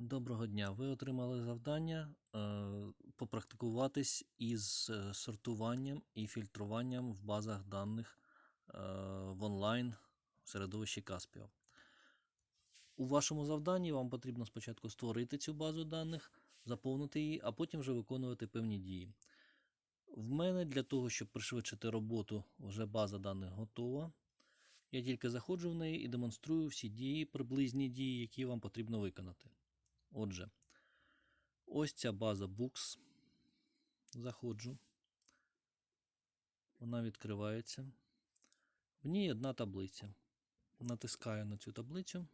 Доброго дня. Ви отримали завдання е, попрактикуватись із е, сортуванням і фільтруванням в базах даних е, в онлайн середовищі Caspio. У вашому завданні вам потрібно спочатку створити цю базу даних, заповнити її, а потім вже виконувати певні дії. В мене для того, щоб пришвидшити роботу, вже база даних готова. Я тільки заходжу в неї і демонструю всі дії, приблизні дії, які вам потрібно виконати. Отже, ось ця база Books. Заходжу. Вона відкривається. В ній одна таблиця. Натискаю на цю таблицю.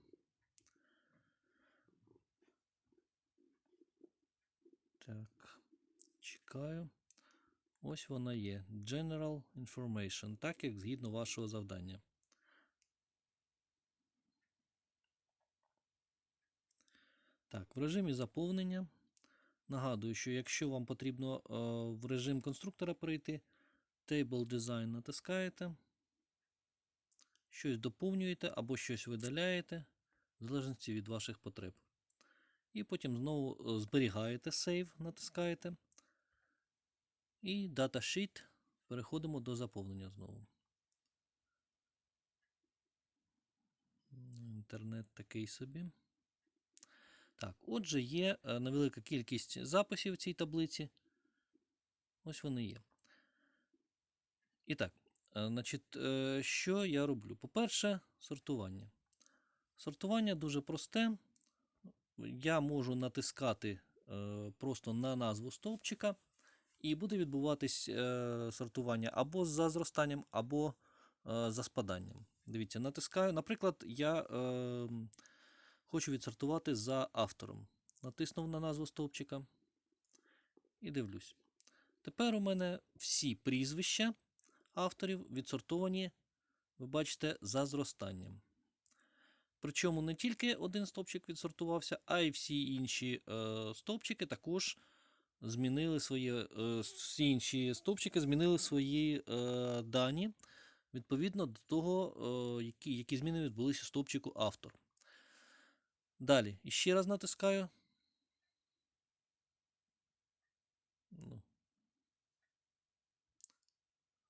Так, чекаю. Ось вона є. General Information, так як згідно вашого завдання. Так, в режимі заповнення. Нагадую, що якщо вам потрібно е, в режим конструктора перейти, Table Design натискаєте, щось доповнюєте або щось видаляєте, в залежності від ваших потреб. І потім знову е, зберігаєте Save, натискаєте. І Datasheet. Переходимо до заповнення знову. Інтернет такий собі. Так, отже, є е, невелика кількість записів в цій таблиці. Ось вони є. І так, е, значить, е, що я роблю? По-перше, сортування. Сортування дуже просте. Я можу натискати просто на назву стовпчика, і буде відбуватись сортування або за зростанням, або за спаданням. Дивіться, натискаю. Наприклад, я. Хочу відсортувати за автором. Натиснув на назву стовпчика і дивлюсь. Тепер у мене всі прізвища авторів відсортовані, ви бачите, за зростанням. Причому не тільки один стовпчик відсортувався, а й всі інші е, стовпчики також змінили свої е, всі інші стовпчики змінили свої е, дані відповідно до того, е, які, які зміни відбулися стовпчику автор. Далі. І ще раз натискаю. Ну.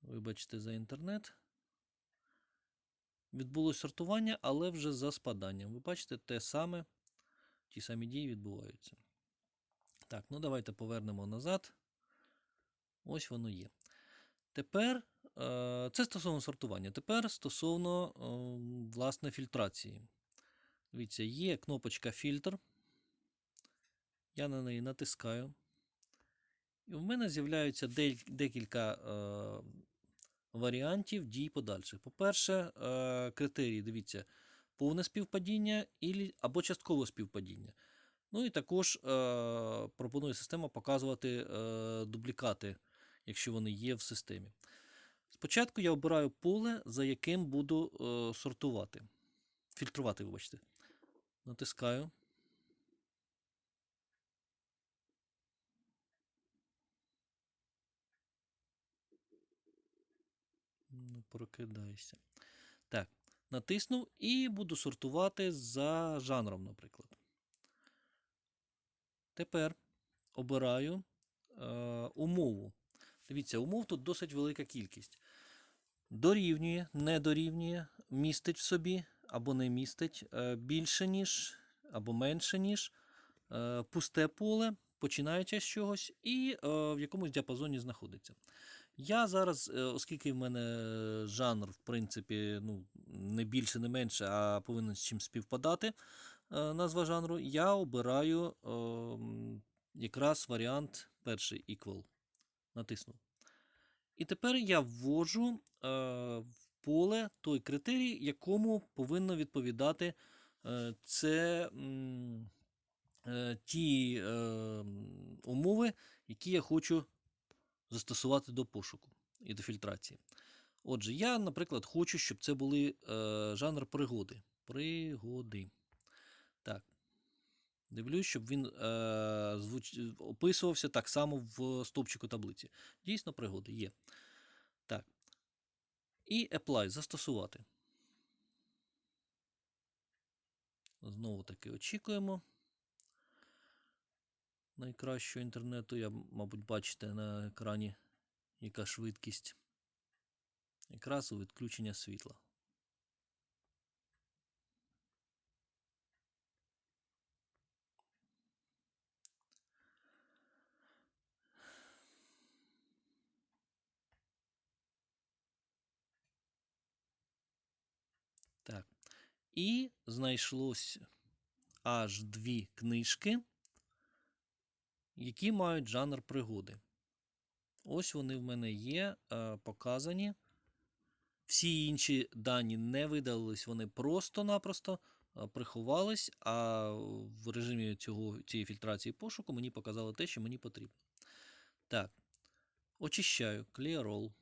Вибачте за інтернет. Відбулось сортування, але вже за спаданням. Ви бачите, те саме, ті самі дії відбуваються. Так, ну давайте повернемо назад. Ось воно є. Тепер е, це стосовно сортування. Тепер стосовно е, власне фільтрації. Дивіться, є кнопочка фільтр. Я на неї натискаю. І в мене з'являються декілька е, варіантів дій подальших. По-перше, е, критерії, дивіться, повне співпадіння або часткове співпадіння. Ну і також е, пропонує система показувати е, дублікати, якщо вони є в системі. Спочатку я обираю поле, за яким буду е, сортувати. Фільтрувати, вибачте. Натискаю. Ну, прокидайся. Так, натиснув і буду сортувати за жанром, наприклад. Тепер обираю е, умову. Дивіться, умов тут досить велика кількість. Дорівнює, не дорівнює, містить в собі або не містить е, більше, ніж, або менше, ніж е, пусте поле, починаючи з чогось, і е, в якомусь діапазоні знаходиться. Я зараз, оскільки в мене жанр, в принципі, ну, не більше, не менше, а повинен з чим співпадати назва жанру, я обираю якраз варіант перший equal. Натиснув. І тепер я ввожу поле той критерій, якому повинно відповідати е, це е, ті е, умови, які я хочу застосувати до пошуку і до фільтрації. Отже, я, наприклад, хочу, щоб це були жанр пригоди. Пригоди. Так. Дивлюсь, щоб він е, звуч... описувався так само в стовпчику таблиці. Дійсно, пригоди є. Так. І Apply застосувати. Знову таки очікуємо. найкращого інтернету. Я, мабуть, бачите на екрані, яка швидкість. Якраз у відключення світла. Так. І знайшлось аж дві книжки, які мають жанр пригоди. Ось вони в мене є е, показані. Всі інші дані не видалились, вони просто-напросто е, приховались, а в режимі цього, цієї фільтрації пошуку мені показало те, що мені потрібно. Так, очищаю Clear All.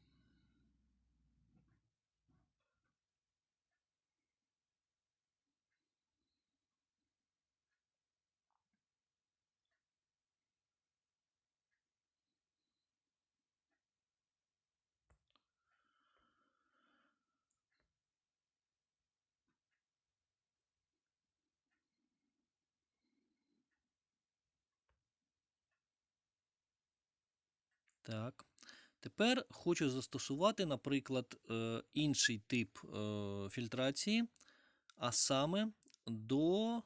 Так. Тепер хочу застосувати, наприклад, е, інший тип е, фільтрації, а саме до.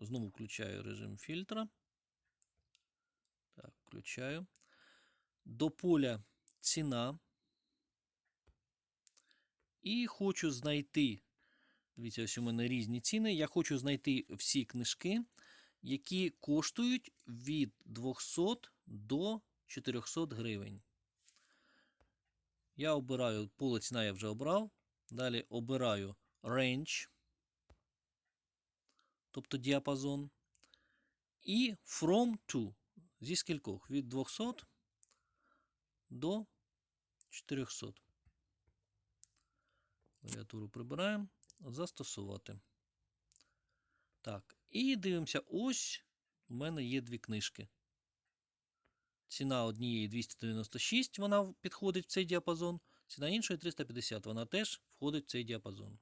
Знову включаю режим фільтра. Так, включаю. До поля ціна. І хочу знайти. Дивіться, ось у мене різні ціни. Я хочу знайти всі книжки, які коштують від 200 до 400 гривень. Я обираю поле ціна я вже обрав. Далі обираю range, тобто діапазон. І from to. Зі скількох? Від 200 до 400. Клавіатуру прибираємо. Застосувати. Так, і дивимося, ось у мене є дві книжки. Ціна однієї 296, вона підходить в цей діапазон. Ціна іншої 350, вона теж входить в цей діапазон.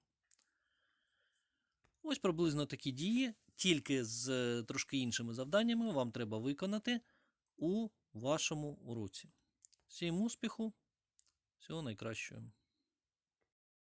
Ось приблизно такі дії, тільки з е, трошки іншими завданнями вам треба виконати у вашому уроці. Всім успіху, всього найкращого.